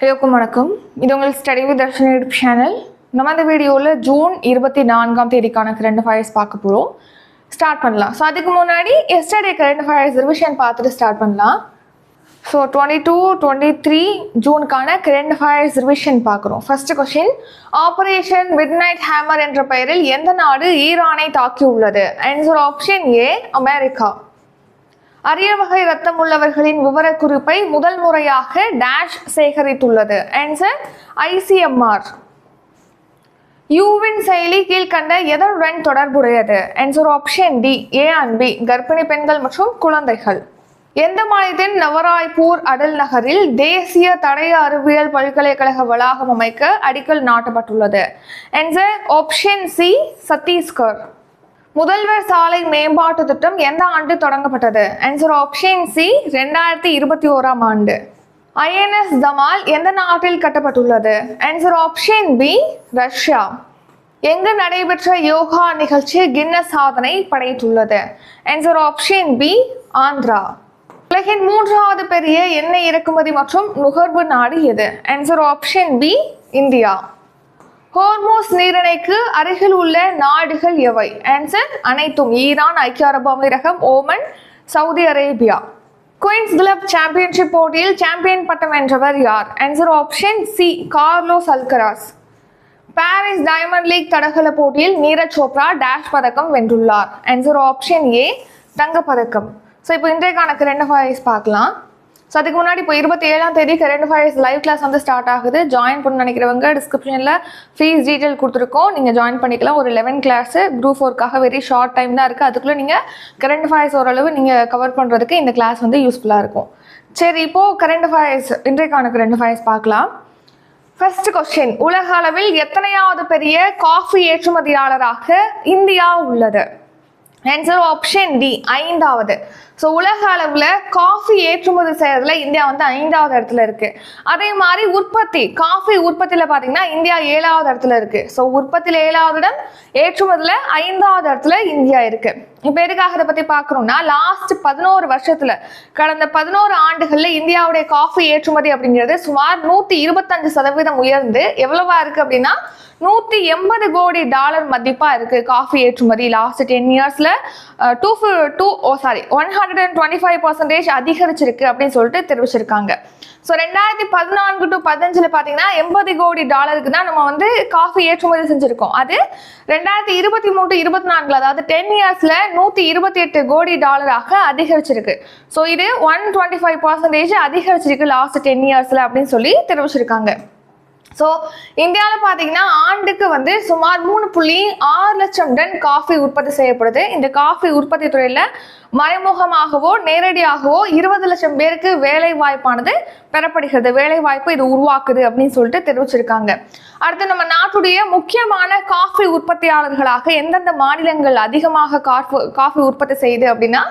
எல்லோருக்கும் வணக்கம். இது உங்கள் study with Darshan YouTube channel நம்ம இந்த வீடியோவில் ஜூன் இருபத்தி நான்காம் தேதிக்கான கரண்ட் ஃபயர்ஸ் பார்க்க போகிறோம் ஸ்டார்ட் பண்ணலாம். ஸோ அதுக்கு முன்னாடி எஸ்டர்டே கரண்ட் ஃபயர்ஸ் ரிவிஷன் பார்த்துட்டு ஸ்டார்ட் பண்ணலாம். So twenty two twenty three ஜூனுக்கான current affairs revision பார்க்குறோம். First question operation midnight hammer என்ற பெயரில் எந்த நாடு ஈரானை தாக்கியுள்ளது? ஆன்சர் ஆப்ஷன் ஏ அமெரிக்கா அரிய வகை ரத்தம் உள்ளவர்களின் விவரக்குறிப்பை முதல் முறையாக டேஷ் சேகரித்துள்ளது. ஆன்சர் ஐசிஎம்ஆர் யூவின் செயலி கீழ்கண்ட எதனுடன் தொடர்புடையது? Answer option D A and B கர்ப்பிணி பெண்கள் மற்றும் குழந்தைகள். எந்த மாநிலத்தின் நவராய்பூர் அடல் நகரில் தேசிய தடய அறிவியல் பல்கலைக்கழக வளாகம் அமைக்க அடிக்கல் நாட்டப்பட்டுள்ளது? Answer option C Chhattisgarh. முதல்வர் சாலை மேம்பாட்டு திட்டம் எந்த ஆண்டு தொடங்கப்பட்டது? ஆன்சர் ஆப்ஷன் சி ரெண்டாயிரத்தி இருபத்தி ஓராம் ஆண்டு. ஐஎன்எஸ் தமால் எந்த நாட்டில் கட்டப்பட்டுள்ளது? Answer option B Russia. எங்கு நடைபெற்ற யோகா நிகழ்ச்சி கின்னஸ் சாதனை படைத்துள்ளது? Answer option B Andhra. உலகின் மூன்றாவது பெரிய எண்ணெய் இறக்குமதி மற்றும் நுகர்வு நாடு எது? Answer option B India. Hormuz நீரிணைக்கு அருகில் உள்ள நாடுகள் எவை? ஆன்சர் அனைத்தும் ஈரான் ஐக்கிய அரபு அமீரகம் Oman Saudi Arabia. Queen's Club championship போட்டியில் சாம்பியன் பட்டம் வென்றவர் யார்? Answer option C Carlos Alcaraz. Paris Diamond League தடகள போட்டியில் நீரஜ் சோப்ரா டேஷ் பதக்கம் வென்றுள்ளார். ஆன்சர் ஆப்ஷன் ஏ தங்கப்பதக்கம். ஸோ இப்போ இன்றைக்கான கரண்ட் அஃபயர்ஸ் பார்க்கலாம்? ஸோ அதுக்கு முன்னாடி இப்போ இருபத்தி ஏழாம் தேதி கரண்ட் அஃபயர்ஸ் லைவ் கிளாஸ் வந்து ஸ்டார்ட் ஆகுது. ஜாயின் பண்ண நினைக்கிறவங்க டிஸ்கிரிப்ஷனில் ஃபீஸ் டீட்டெயில் கொடுத்துருக்கோம். நீங்கள் ஜாயின் பண்ணிக்கலாம். ஒரு லெவன் கிளாஸு குரூப் ஃபோர்க்காக வெரி ஷார்ட் டைம் தான் இருக்குது அதுக்குள்ளே நீங்கள் கரண்ட் அஃபயர்ஸ் ஓரளவு நீங்கள் கவர் பண்ணுறதுக்கு இந்த கிளாஸ் வந்து யூஸ்ஃபுல்லாக இருக்கும். சரி இப்போது கரண்ட் அஃபயர்ஸ் இன்றைக்கான கரண்ட் அஃபயர்ஸ் பார்க்கலாம். ஃபர்ஸ்ட் கொஸ்டின் உலக அளவில் எத்தனையாவது பெரிய காஃபி ஏற்றுமதியாளராக இந்தியா உள்ளது? ஆன்சர் ஆப்ஷன் டி ஐந்தாவது. ஸோ உலக அளவில் காஃபி ஏற்றுமதி செய்யறதுல இந்தியா வந்து ஐந்தாவது இடத்துல இருக்கு. அதே மாதிரி உற்பத்தி காஃபி உற்பத்தியில் பார்த்தீங்கன்னா இந்தியா ஏழாவது இடத்துல இருக்கு. ஸோ உற்பத்தியில் ஏழாவது இடம் ஏற்றுமதியில் ஐந்தாவது இடத்துல இந்தியா இருக்கு. இப்போ எதுக்காக அதை பற்றி பார்க்குறோம்னா லாஸ்ட் பதினோரு வருஷத்தில் கடந்த பதினோரு ஆண்டுகளில் இந்தியாவுடைய காஃபி ஏற்றுமதி அப்படிங்கிறது சுமார் நூற்றி இருபத்தஞ்சு சதவீதம் உயர்ந்து எவ்வளவா இருக்குது அப்படின்னா நூற்றி எண்பது கோடி டாலர் மதிப்பாக இருக்குது காஃபி ஏற்றுமதி லாஸ்ட் டென் இயர்ஸில் two two oh sorry one hundred and twenty five percentage அதிகரிச்சிருக்கு அப்படின்னு சொல்லிட்டு தெரிவிச்சிருக்காங்க. ஸோ ரெண்டாயிரத்தி பதினான்கு டு பதினஞ்சில் பார்த்தீங்கன்னா எண்பது கோடி டாலருக்கு தான் நம்ம வந்து காஃபி ஏற்றுமதி செஞ்சுருக்கோம். அது ரெண்டாயிரத்தி இருபத்தி மூணு இருபத்தி நான்கில் அதாவது டென் இயர்ஸில் நூற்றி இருபத்தி எட்டு கோடி டாலராக அதிகரிச்சிருக்கு. ஸோ இது ஒன் டுவெண்ட்டி ஃபைவ் பர்சன்டேஜ் அதிகரிச்சிருக்கு லாஸ்ட் டென் இயர்ஸில் அப்படின்னு சொல்லி தெரிவிச்சிருக்காங்க. ஸோ இந்தியாவில் பார்த்தீங்கன்னா ஆண்டுக்கு வந்து சுமார் மூணு புள்ளி ஆறு லட்சம் டன் காஃபி உற்பத்தி செய்யப்படுது. இந்த காஃபி உற்பத்தி துறையில் மறைமுகமாகவோ நேரடியாகவோ இருபது லட்சம் பேருக்கு வேலை வாய்ப்பானது பெறப்படுகிறது. வேலை வாய்ப்பு இது உருவாக்குது அப்படின்னு சொல்லிட்டு தெரிவிச்சிருக்காங்க. அடுத்து நம்ம நாட்டுடைய முக்கியமான காஃபி உற்பத்தியாளர்களாக எந்தெந்த மாநிலங்கள் அதிகமாக காஃபி காஃபி உற்பத்தி செய்யுது அப்படின்னா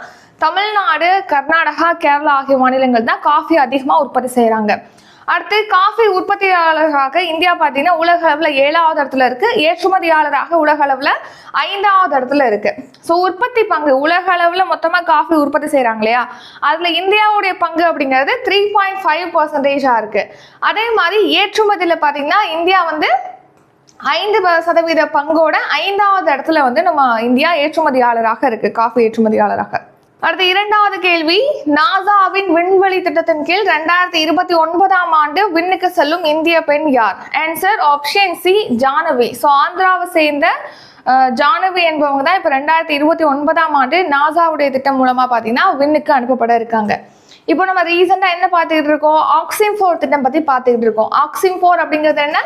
தமிழ்நாடு கர்நாடகா கேரளா ஆகிய மாநிலங்கள் தான் காஃபி அதிகமாக உற்பத்தி செய்கிறாங்க அடுத்து காஃபி உற்பத்தியாளராக இந்தியா பார்த்தீங்கன்னா உலக அளவில் ஏழாவது இடத்துல இருக்கு. ஏற்றுமதியாளராக உலக அளவில் ஐந்தாவது இடத்துல இருக்கு. ஸோ உற்பத்தி பங்கு உலக அளவில் மொத்தமாக காஃபி உற்பத்தி செய்கிறாங்க இல்லையா? அதில் இந்தியாவுடைய பங்கு அப்படிங்கிறது த்ரீ பாயிண்ட் ஃபைவ் பர்சன்டேஜாக இருக்கு. அதே மாதிரி ஏற்றுமதியில் பார்த்தீங்கன்னா இந்தியா வந்து ஐந்து ப- சதவீத பங்கோட ஐந்தாவது இடத்துல வந்து நம்ம இந்தியா ஏற்றுமதியாளராக இருக்கு. காஃபி ஏற்றுமதியாளராக. அடுத்த இரண்டாவது கேள்வி. நாசாவின் விண்வெளி திட்டத்தின் கீழ் ரெண்டாயிரத்தி இருபத்தி ஒன்பதாம் ஆண்டு விண்ணுக்கு செல்லும் இந்திய பெண் யார்? Answer option C Jahnavi. So ஆந்திராவை சேர்ந்த ஜானவி என்பவங்க தான் இப்போ ரெண்டாயிரத்தி இருபத்தி ஒன்பதாம் ஆண்டு நாசாவுடைய திட்டம் மூலமாக பார்த்தீங்கன்னா விண்ணுக்கு அனுப்பப்பட இருக்காங்க. இப்போ நம்ம ரீசெண்டாக என்ன பார்த்துக்கிட்டு இருக்கோம்? ஆக்சிம் ஃபோர் திட்டம் பற்றி பார்த்துக்கிட்டு இருக்கோம். ஆக்சிம் ஃபோர் அப்படிங்கிறது என்ன?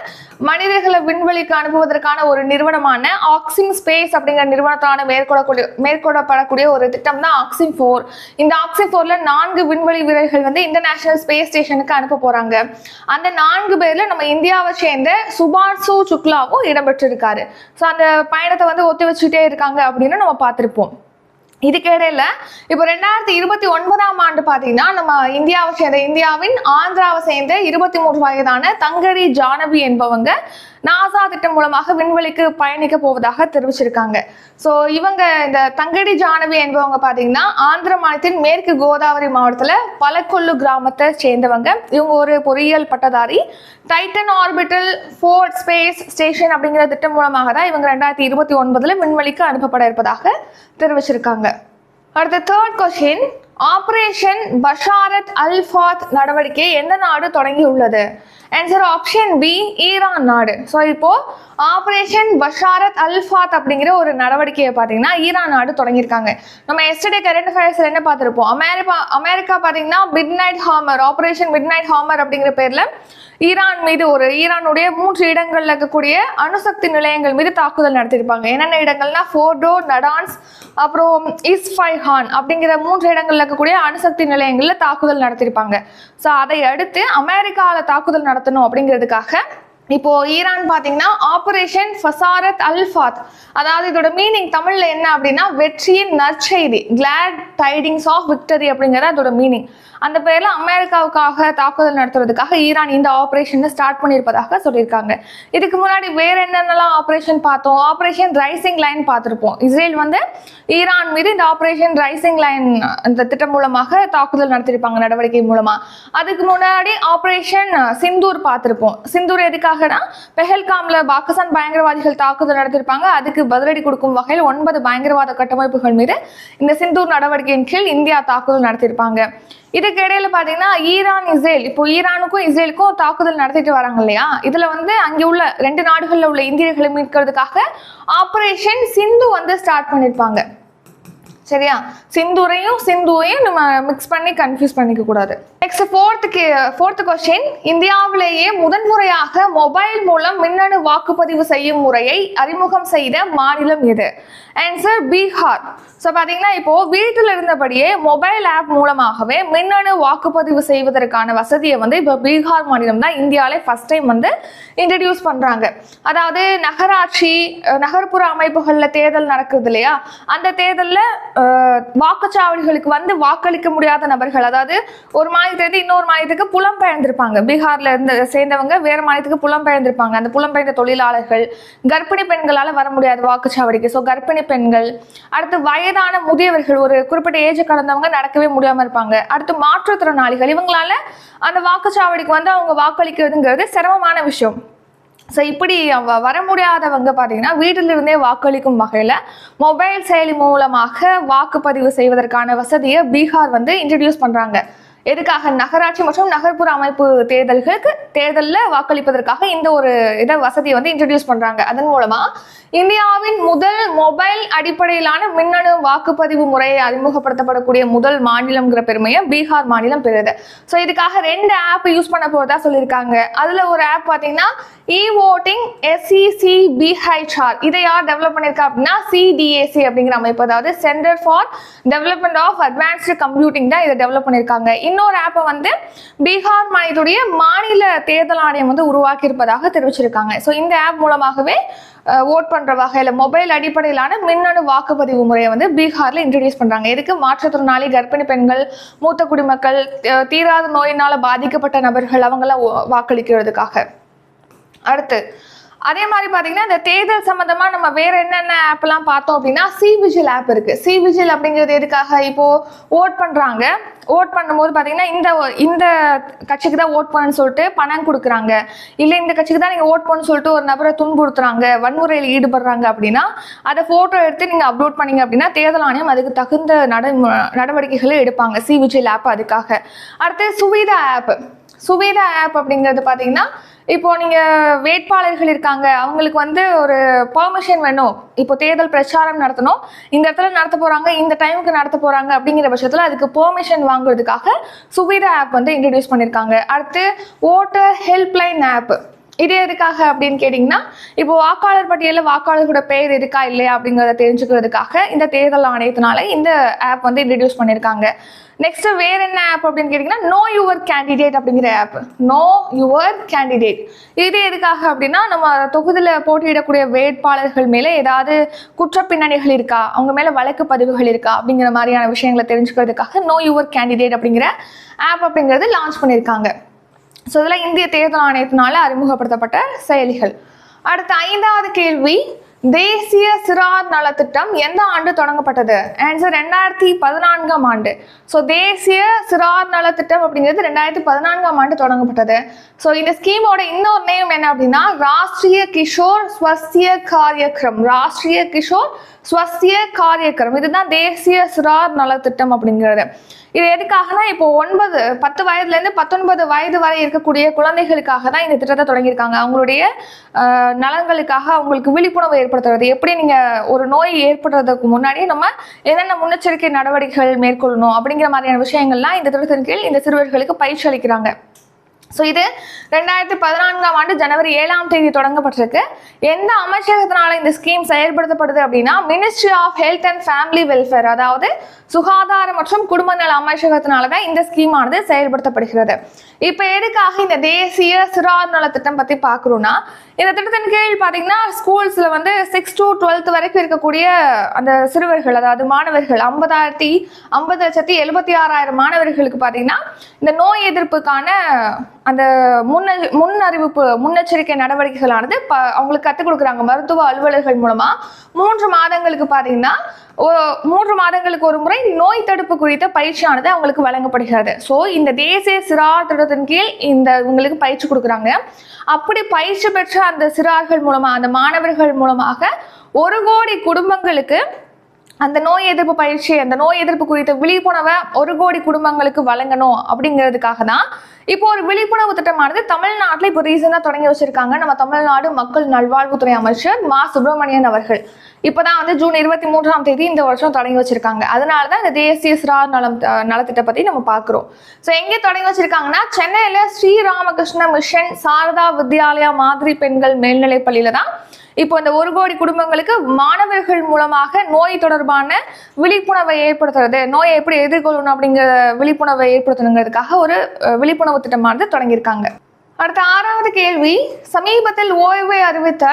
மனிதர்களை விண்வெளிக்கு அனுப்புவதற்கான ஒரு நிறுவனமான ஆக்சிம் ஸ்பேஸ் அப்படிங்கிற நிறுவனத்தான மேற்கொள்ளக்கூடிய மேற்கொள்ளப்படக்கூடிய ஒரு திட்டம் தான் ஆக்சிம் ஃபோர் இந்த ஆக்சிம் ஃபோரில் நான்கு விண்வெளி வீரர்கள் வந்து இன்டர்நேஷனல் ஸ்பேஸ் ஸ்டேஷனுக்கு அனுப்ப போகிறாங்க அந்த நான்கு பேரில் நம்ம இந்தியாவை சேர்ந்த சுபான்சு சுக்லாவும் இடம்பெற்றிருக்காரு. ஸோ அந்த பயணத்தை வந்து ஒத்தி வச்சுட்டே இருக்காங்க அப்படின்னு நம்ம பார்த்துருப்போம். இதுக்கிடையில இப்போ ரெண்டாயிரத்தி இருபத்தி ஒன்பதாம் ஆண்டு பார்த்தீங்கன்னா நம்ம இந்தியாவை சேர்ந்த இந்தியாவின் ஆந்திராவை சேர்ந்த இருபத்தி மூன்று வயதான தங்கரி ஜானவி என்பவங்க நாசா திட்டம் மூலமாக விண்வெளிக்கு பயணிக்க போவதாக தெரிவிச்சிருக்காங்க. ஸோ இவங்க இந்த தங்கடி ஜானவி என்பவங்க பார்த்தீங்கன்னா ஆந்திர மாநிலத்தின் மேற்கு கோதாவரி மாவட்டத்தில் பலக்கொல்லு கிராமத்தை சேர்ந்தவங்க. இவங்க ஒரு பொறியியல் பட்டதாரி. Titan orbital port space station அப்படிங்கிற திட்டம் மூலமாக தான் இவங்க ரெண்டாயிரத்தி இருபத்தி ஒன்பதில் விண்வெளிக்கு அனுப்பப்பட இருப்பதாக தெரிவிச்சிருக்காங்க. அடுத்த third question operation Basharat al Fath நடவடிக்கை எந்த நாடு தொடங்கியுள்ளது? ஆன்சர் ஆப்ஷன் பி ஈரான் நாடு. ஸோ இப்போ ஆபரேஷன் பஷாரத் அல் ஃபாத் அப்படிங்கிற ஒரு நடவடிக்கையை பார்த்தீங்கன்னா ஈரான் நாடு தொடங்கியிருக்காங்க. நம்ம எஸ்டர்டே கரண்ட் அஃபேர்ஸ்ல என்ன பார்த்துருப்போம்? அமெரிக்கா அமெரிக்கா பார்த்தீங்கன்னா Midnight Hammer operation Midnight Hammer அப்படிங்கிற பேர்ல ஈரான் மீது ஒரு ஈரானுடைய மூன்று இடங்கள்ல இருக்கக்கூடிய அணுசக்தி நிலையங்கள் மீது தாக்குதல் நடத்தியிருப்பாங்க. என்னென்ன இடங்கள்னா ஃபோர்டோ நடான்ஸ் அப்புறம் இஸ்ஃபைஹான் அப்படிங்கிற மூன்று இடங்கள்ல இருக்கக்கூடிய அணுசக்தி நிலையங்களில் தாக்குதல் நடத்தியிருப்பாங்க ஸோ அதை அடுத்து அமெரிக்காவில் தாக்குதல் நடத்தணும் அப்படிங்கிறதுக்காக இப்போ ஈரான் பாத்தீங்கன்னா ஆபரேஷன் ஃபசாரத் அல்ஃபாத் அதாவது இதோட மீனிங் தமிழ்ல என்ன அப்படின்னா வெற்றியின் நற்செய்தி கிளாட் டைடிங்ஸ் ஆஃப் விக்டரி அப்படிங்கிறது அதோட மீனிங் அந்த பேர்ல அமெரிக்காவுக்காக தாக்குதல் நடத்துறதுக்காக ஈரான் இந்த ஆபரேஷனை ஸ்டார்ட் பண்ணியிருப்பதாக சொல்லியிருக்காங்க. இதுக்கு முன்னாடி வேற என்னென்னலாம் ஆபரேஷன் பார்த்தோம்? ஆபரேஷன் ரைசிங் லைன் பார்த்துருப்போம். இஸ்ரேல் வந்து ஈரான் மீது இந்த ஆபரேஷன் ரைசிங் லைன் இந்த திட்டம் மூலமாக தாக்குதல் நடத்தியிருப்பாங்க நடவடிக்கை மூலமா. அதுக்கு முன்னாடி ஆபரேஷன் சிந்தூர் பார்த்திருப்போம். சிந்தூர் எதுக்காகனா பெஹல்காம்ல பாகிஸ்தான் பயங்கரவாதிகள் தாக்குதல் நடத்தியிருப்பாங்க. அதுக்கு பதிலடி கொடுக்கும் வகையில் ஒன்பது பயங்கரவாத கட்டமைப்புகள் மீது இந்த சிந்தூர் நடவடிக்கையின் கீழ் இந்தியா தாக்குதல் நடத்தியிருப்பாங்க. இதுக்கு இடையில பாத்தீங்கன்னா ஈரான் இஸ்ரேல். இப்போ ஈரானுக்கும் இஸ்ரேலுக்கும் தாக்குதல் நடத்திட்டு வராங்க இல்லையா? இதுல வந்து அங்கே உள்ள ரெண்டு நாடுகள்ல உள்ள இந்தியர்களை மீட்கிறதுக்காக ஆபரேஷன் சிந்து வந்து ஸ்டார்ட் பண்ணியிருப்பாங்க சரியா? சிந்துரையும் சிந்துவையும் நம்ம மிக்ஸ் பண்ணி கன்ஃபியூஸ் பண்ணிக்க கூடாது. நெக்ஸ்ட் ஃபோர்த்துக்கு ஃபோர்த் கொஸ்டின் இந்தியாவிலேயே முதன்முறையாக மொபைல் மூலம் மின்னணு வாக்குப்பதிவு செய்யும் முறையை அறிமுகம் செய்த மாநிலம் எது? ஆன்சர் பீகார் ஸோ பார்த்தீங்கன்னா இப்போ வீட்டில் இருந்தபடியே மொபைல் ஆப் மூலமாகவே மின்னணு வாக்குப்பதிவு செய்வதற்கான வசதியை வந்து இப்போ பீகார் மாநிலம் தான் இந்தியாவிலே ஃபர்ஸ்ட் டைம் வந்து இன்ட்ரடியூஸ் பண்ணுறாங்க அதாவது நகராட்சி நகர்ப்புற அமைப்புகளில் தேர்தல் நடக்குது இல்லையா? அந்த தேர்தலில் வாக்குச்சாவடிகளுக்கு வந்து வாக்களிக்க முடியாத நபர்கள் அதாவது ஒரு மாதிரி மாநிலத்திலிருந்து இன்னொரு மாநிலத்துக்கு புலம்பெயர்ந்திருப்பாங்க பீகார்ல இருந்து சேர்ந்தவங்க வேற மாநிலத்துக்கு புலம்பெயர்ந்திருப்பாங்க அந்த புலம்பெயர்ந்த தொழிலாளர்கள் கர்ப்பிணி பெண்களால் வர முடியாது வாக்குச்சாவடிக்கு. ஸோ கர்ப்பிணி பெண்கள் அடுத்து வயதான முதியவர்கள் ஒரு குறிப்பிட்ட ஏஜ் கடந்தவங்க நடக்கவே முடியாமல் இருப்பாங்க. அடுத்து மாற்றுத்திறனாளிகள் இவங்களால அந்த வாக்குச்சாவடிக்கு வந்து அவங்க வாக்களிக்கிறதுங்கிறது சிரமமான விஷயம். ஸோ இப்படி வர முடியாதவங்க பார்த்தீங்கன்னா வீட்டிலிருந்தே வாக்களிக்கும் வகையில் மொபைல் செயலி மூலமாக வாக்குப்பதிவு செய்வதற்கான வசதியை பீகார் வந்து இன்ட்ரடியூஸ் பண்ணுறாங்க எதுக்காக நகராட்சி மற்றும் நகர்ப்புற அமைப்பு தேர்தல்களுக்கு தேர்தலில் வாக்களிப்பதற்காக இந்த ஒரு இதை வசதியை வந்து இன்ட்ரடியூஸ் பண்ணுறாங்க அதன் மூலமாக இந்தியாவின் முதல் மொபைல் அடிப்படையிலான மின்னணு வாக்குப்பதிவு முறையை அறிமுகப்படுத்தப்படக்கூடிய முதல் மாநிலம்ங்கிற பெருமையை பீகார் மாநிலம் பெறுது. ஸோ இதுக்காக ரெண்டு ஆப் யூஸ் பண்ண போகிறதா சொல்லியிருக்காங்க. அதில் ஒரு ஆப் பார்த்தீங்கன்னா இ ஓட்டிங் எஸ்இசி பிஹெச்ஆர் இதை யார் டெவலப் பண்ணியிருக்கா அப்படின்னா சிடிஏசி அப்படிங்கிற அமைப்பு. அதாவது centre for development of advanced computing தான் இதை டெவலப் பண்ணியிருக்காங்க. இன்னொரு ஆப்பை வந்து பீகார் மாநிலத்துடைய மாநில தேர்தல் ஆணையம் வந்து உருவாக்கி இருப்பதாக தெரிவிச்சிருக்காங்க. ஸோ இந்த ஆப் மூலமாகவே ஓட் பண்ணுற வகையில் மொபைல் அடிப்படையிலான மின்னணு வாக்குப்பதிவு முறையை வந்து பீகாரில் இன்ட்ரடியூஸ் பண்ணுறாங்க இதுக்கு மாற்றுத்திறனாளி கர்ப்பிணி பெண்கள் மூத்த குடிமக்கள் தீராத நோயினால் பாதிக்கப்பட்ட நபர்கள் அவங்கெல்லாம் வாக்களிக்கிறதுக்காக. அடுத்து அதே மாதிரி பார்த்தீங்கன்னா இந்த தேர்தல் சம்மந்தமாக நம்ம வேறு என்னென்ன ஆப்லாம் பார்த்தோம் அப்படின்னா சி விஜில் ஆப் இருக்குது சி விஜில் அப்படிங்கிறது எதுக்காக இப்போ ஓட் பண்ணுறாங்க ஓட் பண்ணும்போது பார்த்தீங்கன்னா இந்த இந்த கட்சிக்கு தான் ஓட் பண்ணணும்னு சொல்லிட்டு பணம் கொடுக்குறாங்க. இல்லை இந்த கட்சிக்கு தான் நீங்கள் ஓட் பண்ணுன்னு சொல்லிட்டு ஒரு நபரை துன்புறுத்துறாங்க வன்முறையில் ஈடுபடுறாங்க அப்படின்னா அதை ஃபோட்டோ எடுத்து நீங்கள் அப்லோட் பண்ணீங்க அப்படின்னா தேர்தல் ஆணையம் அதுக்கு தகுந்த நட நடவடிக்கைகளை எடுப்பாங்க சி விஜில் ஆப் அதுக்காக. அடுத்து சுவிதா ஆப் சுவேதா ஆப் அப்படிங்கிறது பார்த்தீங்கன்னா இப்போ நீங்கள் வேட்பாளர்கள் இருக்காங்க அவங்களுக்கு வந்து ஒரு பெர்மிஷன் வேணும். இப்போ தேர்தல் பிரச்சாரம் நடத்தணும். இந்த இடத்துல நடத்த போகிறாங்க இந்த டைமுக்கு நடத்த போகிறாங்க அப்படிங்கிற பட்சத்தில் அதுக்கு பெர்மிஷன் வாங்குறதுக்காக சுவிதா ஆப் வந்து இன்ட்ரடியூஸ் பண்ணியிருக்காங்க அடுத்து ஓட்டர் ஹெல்ப்லைன் ஆப் இது எதுக்காக அப்படின்னு கேட்டிங்கன்னா இப்போ வாக்காளர் பட்டியலில் வாக்காளர்களோட பெயர் இருக்கா இல்லையா அப்படிங்கிறத தெரிஞ்சுக்கிறதுக்காக இந்த தேர்தல் ஆணையத்தினால இந்த ஆப் வந்து இன்ட்ரடியூஸ் பண்ணியிருக்காங்க நெக்ஸ்ட் வேற என்ன ஆப் அப்படின்னு கேட்டிங்கன்னா நோ யுவர் கேண்டிடேட் அப்படிங்கிற ஆப் நோ யுவர் கேண்டிடேட் இது எதுக்காக அப்படின்னா நம்ம தொகுதியில் போட்டியிடக்கூடிய வேட்பாளர்கள் மேலே ஏதாவது குற்ற பின்னணிகள் இருக்கா? அவங்க மேலே வழக்கு பதிவுகள் இருக்கா? அப்படிங்கிற மாதிரியான விஷயங்களை தெரிஞ்சுக்கிறதுக்காக நோ யுவர் கேண்டிடேட் அப்படிங்கிற ஆப் அப்படிங்கிறது லான்ச் பண்ணியிருக்காங்க ஸோ இதெல்லாம் இந்திய தேர்தல் ஆணையத்தினால அறிமுகப்படுத்தப்பட்ட செயலிகள். அடுத்த ஐந்தாவது கேள்வி தேசிய சிறார் நலத்திட்டம் எந்த ஆண்டு தொடங்கப்பட்டது? ஆன்சர் ரெண்டாயிரத்தி பதினான்காம் ஆண்டு. ஸோ தேசிய சிறார் நலத்திட்டம் அப்படிங்கிறது ரெண்டாயிரத்தி பதினான்காம் ஆண்டு தொடங்கப்பட்டது. ஸோ இந்த ஸ்கீமோட இன்னொரு நேம் என்ன அப்படின்னா ராஷ்டிரிய கிஷோர் ஸ்வஸ்திய காரியக்ரம். ராஷ்டிரிய கிஷோர் ஸ்வஸ்திய காரியக்ரம். இதுதான் தேசிய சிறார் நலத்திட்டம் அப்படிங்கிறது. இது எதுக்காகனா இப்போ ஒன்பது பத்து வயதுலேருந்து பத்தொன்பது வயது வரை இருக்கக்கூடிய குழந்தைகளுக்காக தான் இந்த திட்டத்தை தொடங்கியிருக்காங்க. அவங்களுடைய நலன்களுக்காக அவங்களுக்கு விழிப்புணர்வு ஏற்படுத்துறது. எப்படி நீங்கள் ஒரு நோய் ஏற்படுறதுக்கு முன்னாடி நம்ம என்னென்ன முன்னெச்சரிக்கை நடவடிக்கைகள் மேற்கொள்ளணும் அப்படிங்கிற மாதிரியான விஷயங்கள்லாம் இந்த திட்டத்தின் கீழ் இந்த சிறுவர்களுக்கு பயிற்சி அளிக்கிறாங்க. ஸோ இது ரெண்டாயிரத்தி பதினான்காம் ஆண்டு ஜனவரி ஏழாம் தேதி தொடங்கப்பட்டிருக்கு. எந்த அமைச்சகத்தினால இந்த ஸ்கீம் செயல்படுத்தப்படுது அப்படின்னா ministry of health and family welfare அதாவது சுகாதார மற்றும் குடும்ப நல அமைச்சகத்தினால தான் இந்த ஸ்கீம் ஆனது செயல்படுத்தப்படுகிறது. இப்போ எதுக்காக இந்த தேசிய சிறார் நல திட்டம் பற்றி பார்க்குறோன்னா இந்த திட்டத்தின் கீழ் பார்த்தீங்கன்னா ஸ்கூல்ஸில் வந்து சிக்ஸ் டு டுவெல்த் வரைக்கும் இருக்கக்கூடிய அந்த சிறுவர்கள் அதாவது மாணவர்கள் ஐம்பதாயிரத்தி ஐம்பது லட்சத்தி எழுபத்தி ஆறாயிரம் மாணவர்களுக்கு பார்த்தீங்கன்னா இந்த நோய் எதிர்ப்புக்கான அந்த முன்ன முன் அறிவிப்பு முன்னெச்சரிக்கை நடவடிக்கைகளானது ப அவங்களுக்கு கற்றுக் கொடுக்குறாங்க. மருத்துவ அலுவலர்கள் மூலமாக மூன்று மாதங்களுக்கு பார்த்தீங்கன்னா மூன்று மாதங்களுக்கு ஒரு முறை நோய் தடுப்பு குறித்த பயிற்சியானது அவங்களுக்கு வழங்கப்படுகிறது. ஸோ இந்த தேசிய சிறார் திட்டத்தின் கீழ் இந்த இவங்களுக்கு பயிற்சி கொடுக்குறாங்க. அப்படி பயிற்சி பெற்ற அந்த சிறார்கள் மூலமாக அந்த மாணவர்கள் மூலமாக ஒரு கோடி குடும்பங்களுக்கு அந்த நோய் எதிர்ப்பு பயிற்சி அந்த நோய் எதிர்ப்பு குறித்த விழிப்புணர்வை ஒரு கோடி குடும்பங்களுக்கு வழங்கணும் அப்படிங்கிறதுக்காக தான் இப்போ ஒரு விழிப்புணர்வு திட்டமானது தமிழ்நாட்டில் இப்போ ரீசெண்டாக தொடங்கி வச்சிருக்காங்க. நம்ம தமிழ்நாடு மக்கள் நல்வாழ்வுத்துறை அமைச்சர் மா. சுப்பிரமணியன் அவர்கள். இப்போதான் வந்து ஜூன் இருபத்தி மூன்றாம் தேதி இந்த வருஷம் தொடங்கி வச்சிருக்காங்க. அதனால தான் இந்த தேசிய சிறார் நலம் நலத்திட்ட பற்றி நம்ம பார்க்குறோம். ஸோ எங்கே தொடங்கி வச்சிருக்காங்கன்னா சென்னையில் ஸ்ரீராமகிருஷ்ண மிஷன் சாரதா வித்யாலயா மாதிரி பெண்கள் மேல்நிலைப் பள்ளியில தான் இப்போ இந்த ஒரு கோடி குடும்பங்களுக்கு மாணவர்கள் மூலமாக நோய் தொடர்பான விழிப்புணர்வை ஏற்படுத்துறது நோயை எப்படி எதிர்கொள்ளணும் அப்படிங்கிற விழிப்புணர்வை ஏற்படுத்தணுங்கிறதுக்காக ஒரு விழிப்புணர்வு திட்டமானது தொடங்கியிருக்காங்க. அடுத்த ஆறாவது கேள்வி சமீபத்தில் ஓய்வை அறிவித்த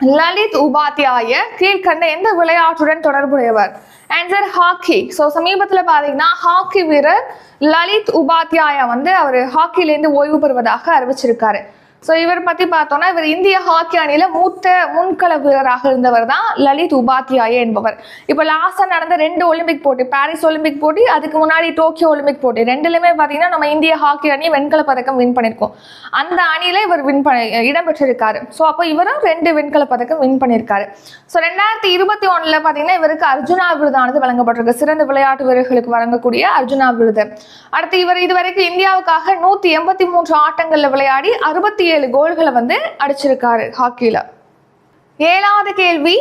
லலித் உபாத்தியாய கீழ்கண்ட எந்த விளையாட்டுடன் தொடர்புடையவர்? ஆன்சர் ஹாக்கி ஸோ சமீபத்தில் பார்த்தீங்கன்னா ஹாக்கி வீரர் லலித் உபாத்தியாயா வந்து அவர் ஹாக்கிலேருந்து ஓய்வு பெறுவதாக அறிவிச்சிருக்காரு. ஸோ இவர் பற்றி பார்த்தோம்னா இவர் இந்திய ஹாக்கி அணியில் மூத்த முன்கள வீரராக இருந்தவர் தான் லலித் உபாத்தியாய என்பவர். இப்போ லாஸ்ட்டாக நடந்த ரெண்டு ஒலிம்பிக் போட்டி பாரிஸ் ஒலிம்பிக் போட்டி அதுக்கு முன்னாடி டோக்கியோ ஒலிம்பிக் போட்டி ரெண்டுலையுமே பார்த்தீங்கன்னா நம்ம இந்திய ஹாக்கி அணி வெண்கல பதக்கம் வின் பண்ணியிருக்கோம். அந்த அணியில் இவர் வின் பண்ணி இடம்பெற்றிருக்காரு. ஸோ அப்போ இவரும் ரெண்டு வெண்கல பதக்கம் வின் பண்ணியிருக்காரு. ஸோ ரெண்டாயிரத்தி இருபத்தி ஒன்றில் பார்த்தீங்கன்னா இவருக்கு அர்ஜுனா விருதானது வழங்கப்பட்டிருக்கு. சிறந்த விளையாட்டு வீரர்களுக்கு வழங்கக்கூடிய அர்ஜுனா விருது. அடுத்து இவர் இதுவரைக்கும் இந்தியாவுக்காக நூற்றி எண்பத்தி மூன்று ஆட்டங்களில் விளையாடி அறுபத்தி ஏழு கோல்களை வந்து அடிச்சிருக்காரு ஹாக்கியில். ஏழாவது கேள்வி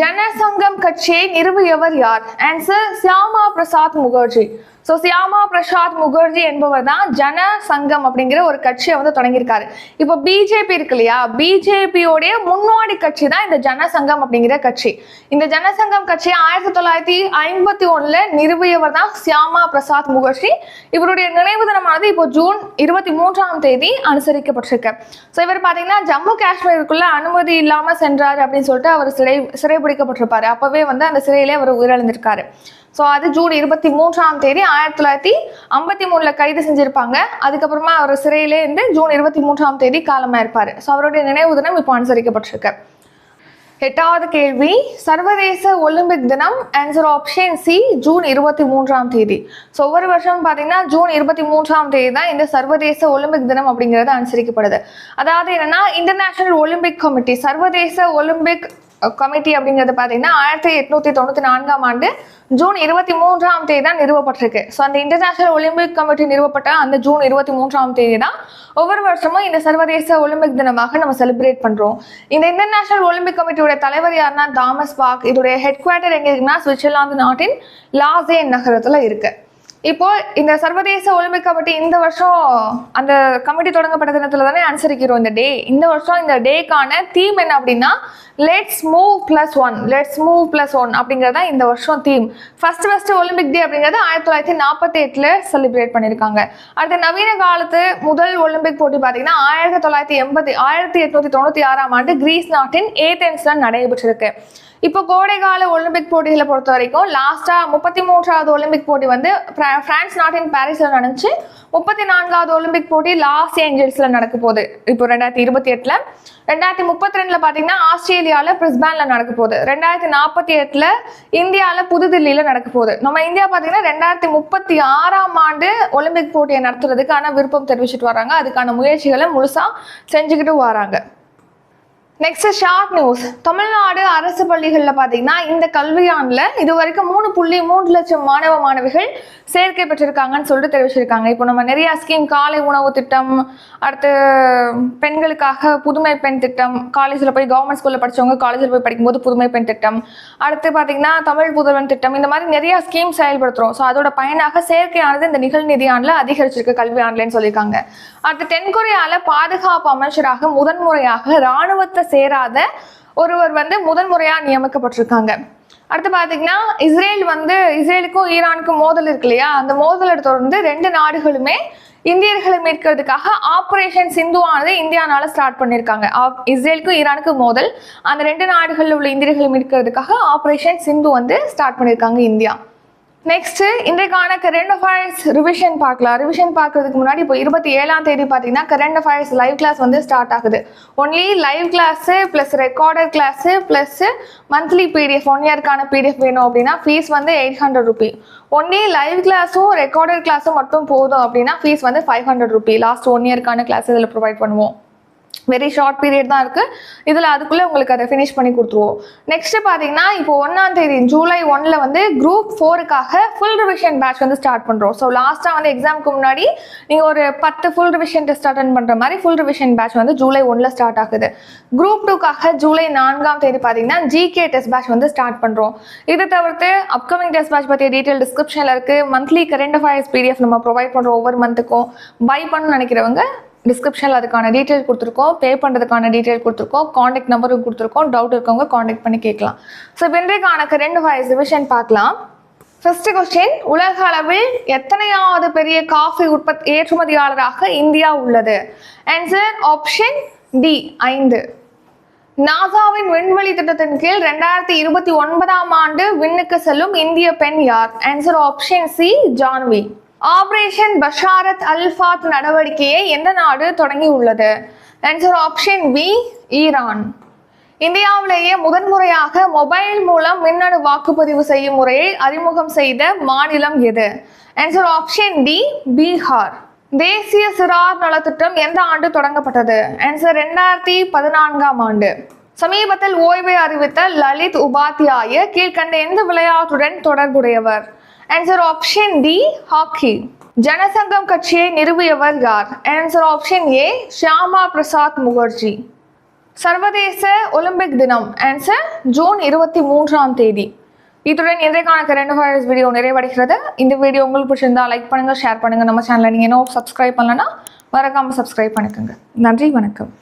ஜனசங்கம் கட்சியை நிறுவியவர் யார்? ஆன்சர் சியாமா பிரசாத் முகர்ஜி. ஸோ சியாமா பிரசாத் முகர்ஜி என்பவர் தான் ஜன சங்கம் அப்படிங்கிற ஒரு கட்சியை வந்து தொடங்கியிருக்காரு. இப்போ பிஜேபி இருக்கு இல்லையா? பிஜேபியோடைய முன்னோடி கட்சி தான் இந்த ஜனசங்கம் அப்படிங்கிற கட்சி. இந்த ஜனசங்கம் கட்சியை ஆயிரத்தி தொள்ளாயிரத்தி ஐம்பத்தி ஒன்றில் நிறுவியவர் தான் சியாமா பிரசாத் முகர்ஜி இவருடைய நினைவு தினமானது இப்போ ஜூன் இருபத்தி மூன்றாம் தேதி அனுசரிக்கப்பட்டிருக்கு. ஸோ இவர் பார்த்தீங்கன்னா ஜம்மு காஷ்மீருக்குள்ள அனுமதி இல்லாமல் சென்றார் அப்படின்னு சொல்லிட்டு அவர் சிறை சிறைபிடிக்கப்பட்டிருப்பாரு. அப்போவே வந்து அந்த சிறையிலே அவர் உயிரிழந்திருக்காரு. ஸோ அது ஜூன் இருபத்தி மூன்றாம் தேதி ஆயிரத்தி தொள்ளாயிரத்தி ஐம்பத்தி மூணுல கைது செஞ்சிருப்பாங்க. அதுக்கப்புறமா அவர் சிறையிலே இருந்து ஜூன் இருபத்தி மூன்றாம் தேதி காலமாயிருப்பாரு ஸோ அவருடைய நினைவு தினம் இப்போ அனுசரிக்கப்பட்டிருக்கு. எட்டாவது கேள்வி சர்வதேச ஒலிம்பிக் தினம் ஆன்சர் ஆப்ஷன் சி ஜூன் இருபத்தி மூன்றாம் தேதி. ஸோ ஒவ்வொரு வருஷம் பார்த்தீங்கன்னா ஜூன் இருபத்தி மூன்றாம் தேதி தான் இந்த சர்வதேச ஒலிம்பிக் தினம் அப்படிங்கிறது அனுசரிக்கப்படுது. அதாவது என்னன்னா இன்டர்நேஷனல் ஒலிம்பிக் கமிட்டி சர்வதேச ஒலிம்பிக் கமிட்டி அப்படிங்கிறது பார்த்தீங்கன்னா ஆயிரத்தி எட்நூத்தி தொண்ணூத்தி நான்காம் ஆண்டு ஜூன் இருபத்தி மூன்றாம் தேதி தான் நிறுவப்பட்டிருக்கு. ஸோ அந்த இன்டர்நேஷனல் ஒலிம்பிக் கமிட்டி நிறுவப்பட்ட அந்த ஜூன் இருபத்தி மூன்றாம் தேதி தான் ஒவ்வொரு வருஷமும் இந்த சர்வதேச ஒலிம்பிக் தினமாக நம்ம செலிப்ரேட் பண்றோம். இந்த இன்டர்நேஷனல் ஒலிம்பிக் கமிட்டியோட தலைவர் யாருன்னா தாமஸ் பாக். இதோடைய ஹெட் குவார்ட்டர் எங்க இருக்குன்னா சுவிட்சர்லாந்து நாட்டின் லாசே நகரத்துல இருக்கு. இப்போ இந்த சர்வதேச ஒலிம்பிக் கமிட்டி இந்த வருஷம் அந்த கமிட்டி தொடங்கப்பட்ட தினத்துல தானே அனுசரிக்கிறோம் இந்த டே இந்த வருஷம் இந்த டேக்கான தீம் என்ன அப்படின்னா let's move plus one let's move plus one அப்படிங்கிறது தான் இந்த வருஷம் theme first first Olympic day அப்படிங்கிறது ஆயிரத்தி தொள்ளாயிரத்தி நாற்பத்தி எட்டுல செலிப்ரேட் பண்ணியிருக்காங்க அடுத்த நவீன காலத்து முதல் ஒலிம்பிக் போட்டி பார்த்தீங்கன்னா ஆயிரத்தி தொள்ளாயிரத்தி எண்பத்தி ஆயிரத்தி எட்நூத்தி தொண்ணூத்தி ஆறாம் ஆண்டு கிரீஸ் நாட்டின் ஏதென்ஸ்ல நடைபெற்றிருக்கு. இப்போ கோடைகால ஒலிம்பிக் போட்டிகளை பொறுத்த வரைக்கும் லாஸ்டா முப்பத்தி மூன்றாவது ஒலிம்பிக் போட்டி வந்து பிர- பிரான்ஸ் நாட்டின் பாரிஸ்ல நடந்துச்சு. முப்பத்தி நான்காவது ஒலிம்பிக் போட்டி லாஸ் ஏஞ்சல்ஸ்ல நடக்க போகுது. இப்போ ரெண்டாயிரத்தி இருபத்தி எட்டுல. ரெண்டாயிரத்தி முப்பத்தி ரெண்டுல பாத்தீங்கன்னா ஆஸ்திரேலியால பிரிஸ்பேன்ல நடக்க போகுது. ரெண்டாயிரத்தி நாற்பத்தி எட்டுல இந்தியால புதுதில்லியில நடக்க போகுது. நம்ம இந்தியா பாத்தீங்கன்னா ரெண்டாயிரத்தி முப்பத்தி ஆறாம் ஆண்டு ஒலிம்பிக் போட்டியை நடத்துறதுக்கான விருப்பம் தெரிவிச்சிட்டு வராங்க. அதுக்கான முயற்சிகளை முழுசா செஞ்சுக்கிட்டு வராங்க. நெக்ஸ்ட் ஷார்ட் நியூஸ் தமிழ்நாடு அரசு பள்ளிகளில் பார்த்தீங்கன்னா இந்த கல்வியாண்டில் இது வரைக்கும் மூணு புள்ளி மூன்று லட்சம் மாணவ மாணவிகள் சேர்க்கை பெற்றிருக்காங்கன்னு சொல்லிட்டு தெரிவிச்சிருக்காங்க. இப்போ நம்ம நிறையா ஸ்கீம் காலை உணவு திட்டம் அடுத்து பெண்களுக்காக புதுமை பெண் திட்டம் காலேஜில் போய் கவர்மெண்ட் ஸ்கூலில் படிச்சவங்க காலேஜில் போய் படிக்கும்போது புதுமை பெண் திட்டம். அடுத்து பார்த்தீங்கன்னா தமிழ் புதல்வன் திட்டம். இந்த மாதிரி நிறையா ஸ்கீம் செயல்படுத்துகிறோம் ஸோ அதோட பயனாக சேர்க்கையானது இந்த நிகழ்நிதி ஆண்டில் அதிகரிச்சிருக்கு கல்வி ஆண்டுலன்னு சொல்லியிருக்காங்க. அடுத்து தென்கொரியாவில் பாதுகாப்பு அமைச்சராக முதன்முறையாக ராணுவத்தை சேராத ஒருவர் வந்து முதன்முறையா நியமிக்கப்பட்டிருக்காங்க. அடுத்து பாத்தீங்கன்னா இஸ்ரேல் வந்து இஸ்ரேலுக்கும் ஈரானுக்கும் மோதல் இருக்கு இல்லையா? அந்த மோதலை தொடர்ந்து ரெண்டு நாடுகளுமே இந்தியர்களை மீட்கிறதுக்காக ஆபரேஷன் சிந்துவானது இந்தியானால ஸ்டார்ட் பண்ணியிருக்காங்க. ஆப்- இஸ்ரேலுக்கும் ஈரானுக்கும் மோதல். அந்த ரெண்டு நாடுகளில் உள்ள இந்தியர்களை மீட்கிறதுக்காக ஆபரேஷன் சிந்து வந்து ஸ்டார்ட் பண்ணியிருக்காங்க இந்தியா. நெக்ஸ்ட் இன்றைக்கான கரண்ட் அஃபேர்ஸ் ரிவிஷன் பார்க்கலாம். ரிவிஷன் பார்க்கறதுக்கு முன்னாடி இப்போ இருபத்தி ஏழாம் தேதி பார்த்தீங்கன்னா கரண்ட் அஃபேர்ஸ் லைவ் கிளாஸ் வந்து ஸ்டார்ட் ஆகுது. Only live class plus recorder class plus monthly PDF one இயர்க்கான PDF வேணும் அப்படின்னா ஃபீஸ் வந்து eight hundred rupee only live கிளாஸும் ரெக்கார்டர் கிளாஸும் மட்டும் போதும் அப்படின்னா ஃபீஸ் வந்து five hundred rupee last one இயர்க்கான class இதில் ப்ரொவைட் பண்ணுவோம். வெரி ஷார்ட் பீரியட் தான் இருக்கு. இதில் அதுக்குள்ளே உங்களுக்கு அதை ஃபினிஷ் பண்ணி கொடுத்துருவோம். நெக்ஸ்ட் பார்த்தீங்கன்னா இப்போ ஒன்றாம் தேதி ஜூலை ஒன்ல வந்து குரூப் ஃபோருக்காக ஃபுல் ரிவிஷன் பேட்ச் வந்து ஸ்டார்ட் பண்ணுறோம் ஸோ லாஸ்ட்டாக வந்து எக்ஸாமுக்கு முன்னாடி நீங்கள் ஒரு பத்து ஃபுல் ரிவிஷன் டெஸ்ட் அட்டன் பண்ணுற மாதிரி ஃபுல் ரிவிஷன் பேட்ச் வந்து ஜூலை ஒன்ல ஸ்டார்ட் ஆகுது. குரூப் டூக்காக ஜூலை நான்காம் தேதி பார்த்தீங்கன்னா ஜிகே டெஸ்ட் பேட்ச் வந்து ஸ்டார்ட் பண்ணுறோம் இதை தவிர்த்து அப்கமிங் டெஸ்ட் பேட்ச் பற்றிய டீட்டெயில் டிஸ்கிரிப்ஷனில் இருக்குது மந்த்லி கரண்ட் அஃபேர்ஸ் பிடிஎஃப் நம்ம ப்ரொவைட் பண்ணுறோம் ஒவ்வொரு மந்த்துக்கும் பை பண்ணணும்னு நினைக்கிறவங்க டிஸ்கிரிப்ஷனில் அதுக்கான டீட்டெயில் கொடுத்துருக்கோம். பே பண்ணுறதுக்கான டீட்டெயில் கொடுத்துருக்கோம். காண்டாக்ட் நம்பரும் கொடுத்துருக்கோம். டவுட் இருக்கவங்க காண்டாக்ட் பண்ணி கேட்கலாம். ஸோ இப்போ இன்றைக்கான கரண்ட் அஃபேர்ஸ் டிவிஷன் பார்க்கலாம். ஃபர்ஸ்ட் கொஸ்டின் உலக அளவில் எத்தனையாவது பெரிய காஃபி உற்பத்தி ஏற்றுமதியாளராக இந்தியா உள்ளது? ஆன்சர் ஆப்ஷன் டி ஐந்து. நாசாவின் விண்வெளி திட்டத்தின் கீழ் ரெண்டாயிரத்தி இருபத்தி ஒன்பதாம் ஆண்டு விண்ணுக்கு செல்லும் இந்திய பெண் யார்? Answer option C Jahnavi operation Basharat al Fath நடவடிக்கையை எந்த நாடு தொடங்கி உள்ளது? Answer option B Iran. இந்தியாவிலேயே முதன்முறையாக மொபைல் மூலம் மின்னணு வாக்குப்பதிவு செய்யும் முறையை அறிமுகம் செய்த மாநிலம் எது? Answer option D Bihar. தேசிய சிறார் நலத்திட்டம் எந்த ஆண்டு தொடங்கப்பட்டது? ஆன்சர் ரெண்டாயிரத்தி பதினான்காம் ஆண்டு. சமீபத்தில் ஓய்வை அறிவித்த லலித் உபாத்தியாய கீழ்கண்ட எந்த விளையாட்டுடன் தொடர்புடையவர்? Answer option D hockey Janasangam கட்சியை நிறுவியவர் யார் answer option A Syama Prasad Mukherjee சர்வதேச ஒலிம்பிக் தினம் ஆன்சர் ஜூன் இருபத்தி மூன்றாம் தேதி. இத்துடன் இன்றைக்கான ரெண்டு அஃபேர்ஸ் வீடியோ நிறைவடைகிறது. இந்த வீடியோ உங்களுக்கு பிடிச்சிருந்தா லைக் பண்ணுங்கள் ஷேர் பண்ணுங்கள் நம்ம சேனலை நீங்கள் இன்னும் சப்ஸ்கிரைப் பண்ணலன்னா மறக்காமல் சப்ஸ்கிரைப் பண்ணிக்கோங்க. நன்றி வணக்கம்.